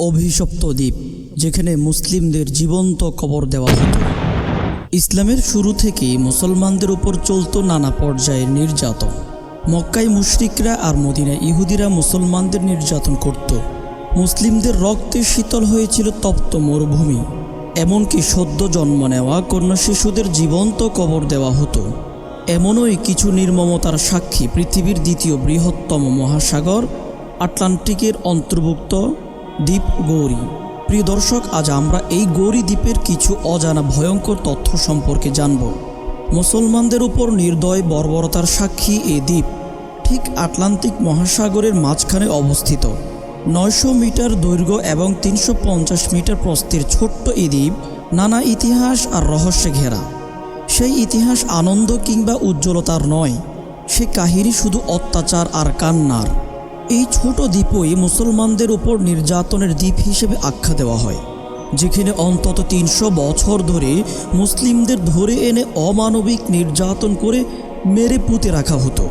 অভিশপ্ত দ্বীপ, যেখানে মুসলিমদের জীবন্ত কবর দেওয়া হতো। ইসলামের শুরু থেকেই মুসলমানদের উপর চলত নানা পর্যায়ের নির্যাতন। মক্কায় মুশরিকরা আর মদিনায় ইহুদিরা মুসলমানদের নির্যাতন করত। মুসলিমদের রক্তে শীতল হয়েছিল তপ্ত মরুভূমি। এমনকি সদ্য জন্ম নেওয়া কন্যা শিশুদের জীবন্ত কবর দেওয়া হতো। এমনই কিছু নির্মমতার সাক্ষী পৃথিবীর দ্বিতীয় বৃহত্তম মহাসাগর, আটলান্টিকের অন্তর্ভুক্ত দ্বীপ গৌরী। প্রিয় দর্শক, আজ আমরা এই গৌরী দ্বীপের কিছু অজানা ভয়ঙ্কর তথ্য সম্পর্কে জানব। মুসলমানদের উপর নির্দয় বর্বরতার সাক্ষী এই দ্বীপ ঠিক আটলান্টিক মহাসাগরের মাঝখানে অবস্থিত। নয়শো মিটার দৈর্ঘ্য এবং তিনশো পঞ্চাশ মিটার প্রস্থের ছোট্ট এই দ্বীপ নানা ইতিহাস আর রহস্যে ঘেরা। সেই ইতিহাস আনন্দ কিংবা উজ্জ্বলতার নয়, সে কাহিনী শুধু অত্যাচার আর কান্নার। এই ছোট দ্বীপই মুসলমানদের উপর নির্যাতনের দ্বীপ হিসেবে আখ্যা দেওয়া হয়, যেখানে অন্তত তিনশো বছর ধরে মুসলিমদের ধরে এনে অমানবিক নির্যাতন করে মেরে পুঁতে রাখা হতো।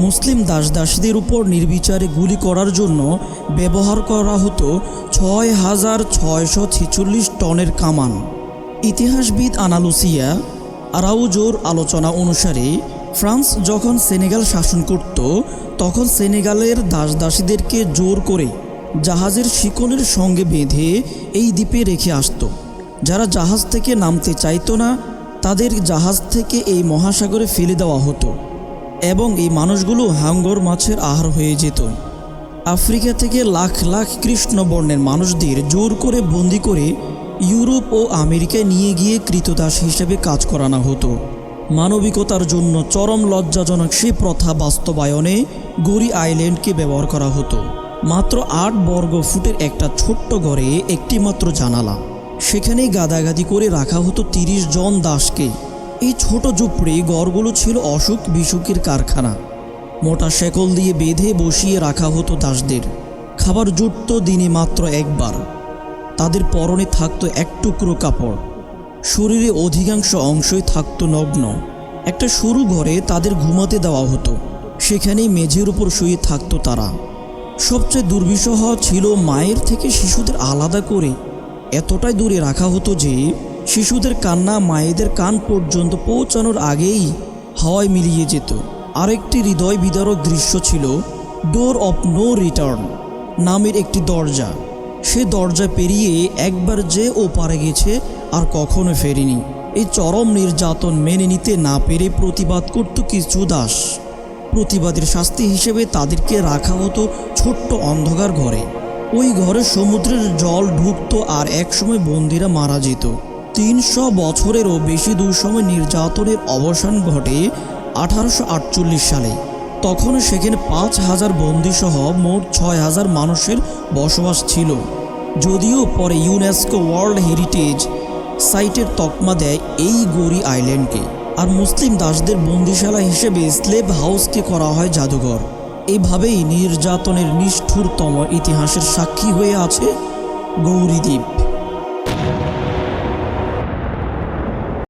মুসলিম দাসদাসীদের উপর নির্বিচারে গুলি করার জন্য ব্যবহার করা হতো ছয় হাজার ছয়শো ছেচল্লিশ টনের কামান। ইতিহাসবিদ আনালুসিয়া আরাউজোর আলোচনা অনুসারে ফ্রান্স যখন সেনেগাল শাসন করত, তখন সেনেগালের দাসদাসীদেরকে জোর করে জাহাজের শিকলের সঙ্গে বেঁধে এই দ্বীপে রেখে আসতো। যারা জাহাজ থেকে নামতে চাইতো না, তাদের জাহাজ থেকে এই মহাসাগরে ফেলে দেওয়া হতো এবং এই মানুষগুলো হাঙ্গর মাছের আহার হয়ে যেত। আফ্রিকা থেকে লাখ লাখ কৃষ্ণবর্ণের মানুষদের জোর করে বন্দি করে ইউরোপ ও আমেরিকায় নিয়ে গিয়ে কৃতদাস হিসেবে কাজ করানো হতো। মানবিকতার জন্য চরম লজ্জাজনক সে প্রথা বাস্তবায়নে গরি আইল্যান্ডকে ব্যবহার করা হতো। মাত্র আট বর্গ ফুটের একটা ছোট্ট ঘরে একটি মাত্র জানালা। সেখানেই গাদাগাদি করে রাখা হতো তিরিশ জন দাসকে। এই ছোট ঝুপড়ি গড়গুলো ছিল অসুখ বিসুখের কারখানা। মোটা শেকল দিয়ে বেঁধে বসিয়ে রাখা হতো দাসদের। খাবার জুটত দিনে মাত্র একবার। তাদের পরনে থাকতো এক টুকরো কাপড়। শরীরে অধিকাংশ অংশই থাকত নগ্ন। একটা সরু ঘরে তাদের ঘুমাতে দেওয়া হতো। সেখানেই মেঝের উপর শুয়ে থাকতো তারা। সবচেয়ে দুর্বিষহ ছিল মায়ের থেকে শিশুদের আলাদা করে। এতটাই দূরে রাখা হতো যে, শিশুদের কান্না মায়েদের কান পর্যন্ত পৌঁছানোর আগেই হাওয়ায় মিলিয়ে যেত। আরেকটি হৃদয় বিদারক দৃশ্য ছিল ডোর অফ নো রিটার্ন নামের একটি দরজা। সে দরজা পেরিয়ে একবার যে ও পারে গেছে আর কখনো ফেরেনি। এই চরম নির্যাতন মেনে নিতে না পেরে প্রতিবাদ করত কিছু দাস। প্রতিবাদের শাস্তি হিসেবে তাদেরকে রাখা হতো ছোট্ট অন্ধকার ঘরে। ওই ঘরে সমুদ্রের জল ঢুকতো আর একসময় বন্দিরা মারা যেত। তিনশো বছরেরও বেশি দুঃসময় নির্যাতনের অবসান ঘটে আঠারোশো আটচল্লিশ সালে। তখন সেখানে পাঁচ হাজার বন্দিসহ মোট ছয় হাজার মানুষের বসবাস ছিল। যদিও পরে ইউনেস্কো ওয়ার্ল্ড হেরিটেজ সাইটের তকমা দেয় এই গৌরী আইল্যান্ডকে। আর মুসলিম দাসদের বন্দিশালা হিসেবে স্লেভ হাউসকে করা হয় জাদুঘর। এভাবেই নির্যাতনের নিষ্ঠুরতম ইতিহাসের সাক্ষী হয়ে আছে গৌরীদ্বীপ